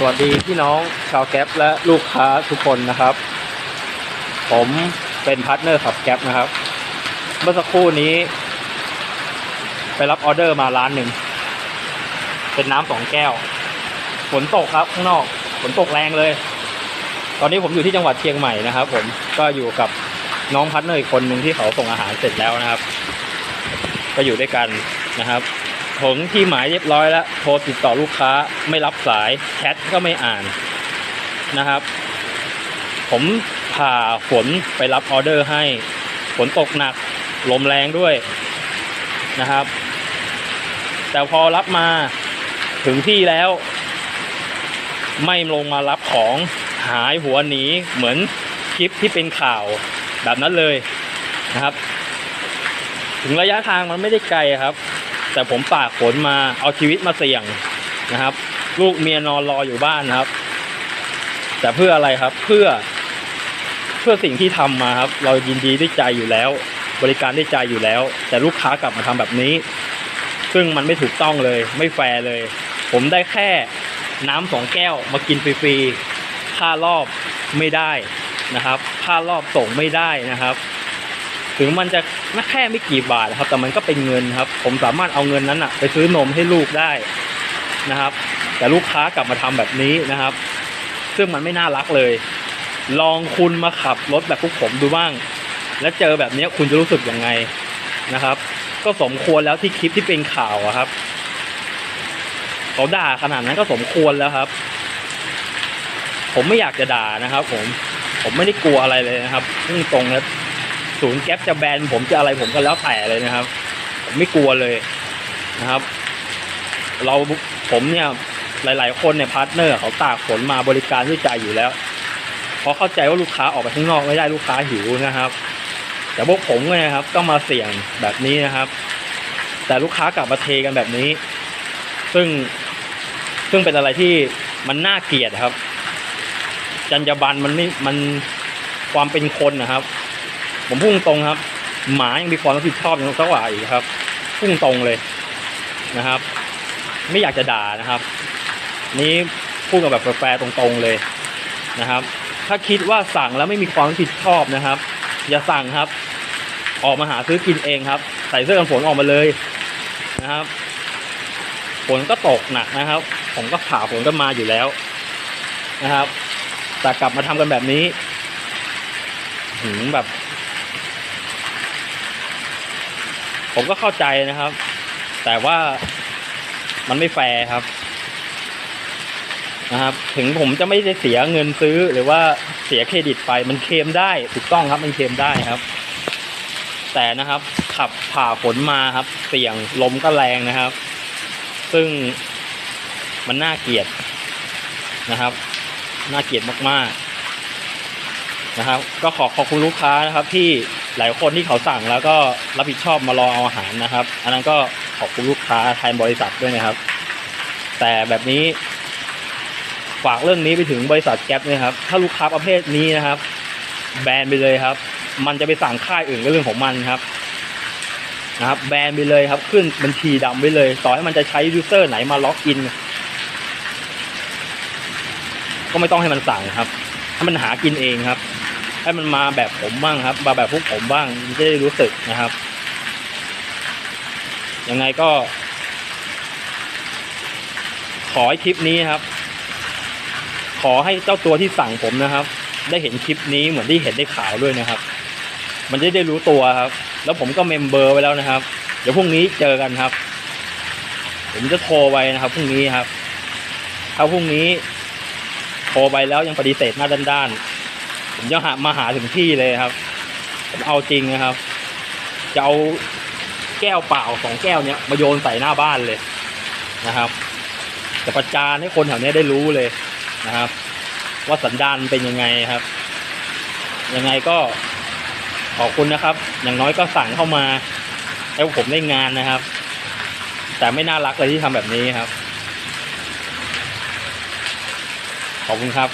สวัสดีพี่น้องชาวแก๊ปและลูกค้าทุกคนนะครับ ผมเป็นพาร์ทเนอร์ขับแก๊ปนะครับ เมื่อสักครู่นี้ ไปรับออเดอร์มาร้านหนึ่ง เป็นน้ำสองแก้ว ฝนตกครับข้างนอก ฝนตกแรงเลย ตอนนี้ผมอยู่ที่จังหวัดเชียงใหม่นะครับ ผมก็อยู่กับน้องพาร์ทเนอร์อีกคนหนึ่งที่เขาส่งอาหารเสร็จแล้วนะครับ ก็อยู่ด้วยกันนะครับ ถงที่หมายเรียบร้อยแล้ว โทรติดต่อลูกค้าไม่รับสายแชทก็ไม่อ่านนะครับ ผมผ่าฝนไปรับออเดอร์ให้ฝนตกหนักลมแรงด้วยนะครับ แต่พอรับมาถึงที่แล้ว ไม่ลงมารับของหายหัวหนีเหมือนคลิปที่เป็นข่าวแบบนั้นเลยนะครับ ถึงระยะทางมันไม่ได้ไกลครับ แต่ผมฝากฝนมาเอาชีวิตมาเสี่ยงนะครับ ลูกเมียนอนรออยู่บ้านนะครับ แต่เพื่ออะไรครับเพื่อเพื่อสิ่งที่ทำมาครับ เรายินดีด้วยใจอยู่แล้ว บริการด้วยใจอยู่แล้ว แต่ลูกค้ากลับมาทำแบบนี้ ซึ่งมันไม่ถูกต้องเลย ไม่แฟร์เลย ผมได้แค่น้ำสองแก้วมากินฟรีๆค่ารอบไม่ได้นะครับ ค่ารอบส่งไม่ได้นะครับ ถึงมันจะแค่ไม่กี่บาทครับ แต่มันก็เป็นเงินครับ ผมสามารถเอาเงินนั้นอะไปซื้อนมให้ลูกได้นะครับ แต่ลูกค้ากลับมาทำแบบนี้นะครับ ซึ่งมันไม่น่ารักเลย ลองคุณมาขับรถแบบพวกผมดูบ้าง แล้วเจอแบบนี้คุณจะรู้สึกยังไงนะครับ ก็สมควรแล้วที่คลิปที่เป็นข่าวครับเขาด่าขนาดนั้นก็สมควรแล้วครับ ผมไม่อยากจะด่านะครับ ผมผมไม่ได้กลัวอะไรเลยนะครับพุ่งตรงนะ ศูนย์แก๊ปจะแบนผมจะอะไรผมก็แล้วแต่เลยนะครับ ผมไม่กลัวเลยนะครับ เราผมเนี่ยหลาย ๆ คนเนี่ยพาร์ทเนอร์เขาตากฝนมาบริการด้วยใจอยู่แล้วเพราะเข้าใจว่าลูกค้าออกไปข้างนอกไม่ได้ลูกค้าหิวนะครับ แต่พวกผมเนี่ยครับก็มาเสี่ยงแบบนี้นะครับ แต่ลูกค้ากลับมาเทกันแบบนี้ ซึ่งซึ่งเป็นอะไรที่มันน่าเกลียดครับ จรรยาบรรณมันไม่มันความเป็นคนนะครับ ผมพุ่งตรงครับ หมายังมีความรับผิดชอบอยังสักว่าอีกครับ พุ่งตรงเลยนะครับ ไม่อยากจะด่านะครับ นี้พูดกันแบบแฟร์ตรงๆเลยนะครับ ถ้าคิดว่าสั่งแล้วไม่มีความรับผิดชอบนะครับ อย่าสั่งครับ ออกมาหาซื้อกินเองครับ ใส่เสื้อกันฝนออกมาเลยนะครับฝนก็ตกหนักนะครับ ผมก็ผ่าฝนก็มาอยู่แล้วนะครับ แต่กลับมาทำกันแบบนี้หืมแบบ ผมก็เข้าใจนะครับ แต่ว่ามันไม่แฟร์ครับนะครับ ถึงผมจะไม่ได้เสียเงินซื้อหรือว่าเสียเครดิตไปมันเคลมได้ถูกต้องครับมันเคลมได้ครับ แต่นะครับ ขับผ่าฝนมาครับ เสี่ยงลมก็แรงนะครับ ซึ่งมันน่าเกลียดนะครับ น่าเกลียดมากๆนะครับ ก็ขอขอบคุณลูกค้านะครับที่ หลายคนที่เขาสั่งแล้วก็รับผิดชอบมารอเอาอาหารนะครับ อันนั้นก็ขอบคุณลูกค้าแทนบริษัทด้วยนะครับ แต่แบบนี้ ฝากเรื่องนี้ไปถึงบริษัทแก๊ปด้วยครับ ถ้าลูกค้าประเภทนี้นะครับ แบนไปเลยครับ มันจะไปสั่งค่ายอื่นก็เรื่องของมันครับนะครับแบนไปเลยครับ ขึ้นบัญชีดำไปเลย ต่อให้มันจะใช้ยูเซอร์ไหนมาล็อกอิน ก็ไม่ต้องให้มันสั่งครับ ให้มันหากินเองครับ ให้มันมาแบบผมบ้างครับ มาแบบพวกผมบ้างมันจะได้รู้สึกนะครับ ยังไงก็ ขอให้คลิปนี้ครับ ขอให้เจ้าตัวที่สั่งผมนะครับ ได้เห็นคลิปนี้เหมือนที่เห็นในข่าวด้วยนะครับ มันจะได้รู้ตัวครับ แล้วผมก็เมมเบอร์ไว้แล้วนะครับ เดี๋ยวพรุ่งนี้เจอกันครับ ผมจะโทรไปนะครับพรุ่งนี้ครับ ถ้าพรุ่งนี้โทรไปแล้วยังปฏิเสธหน้าด้านๆ ผมจะหามาหาถึงที่เลยครับผมเอาจริงนะครับ จะเอาแก้วเปล่าสองแก้วเนี้ยมาโยนใส่หน้าบ้านเลยนะครับจะประจานให้คนแถวนี้ได้รู้เลยนะครับ ว่าสันดานเป็นยังไงครับ ยังไงก็ขอบคุณนะครับ อย่างน้อยก็สั่งเข้ามาให้ผมได้งานนะครับ แต่ไม่น่ารักเลยที่ทำแบบนี้ครับ ขอบคุณครับ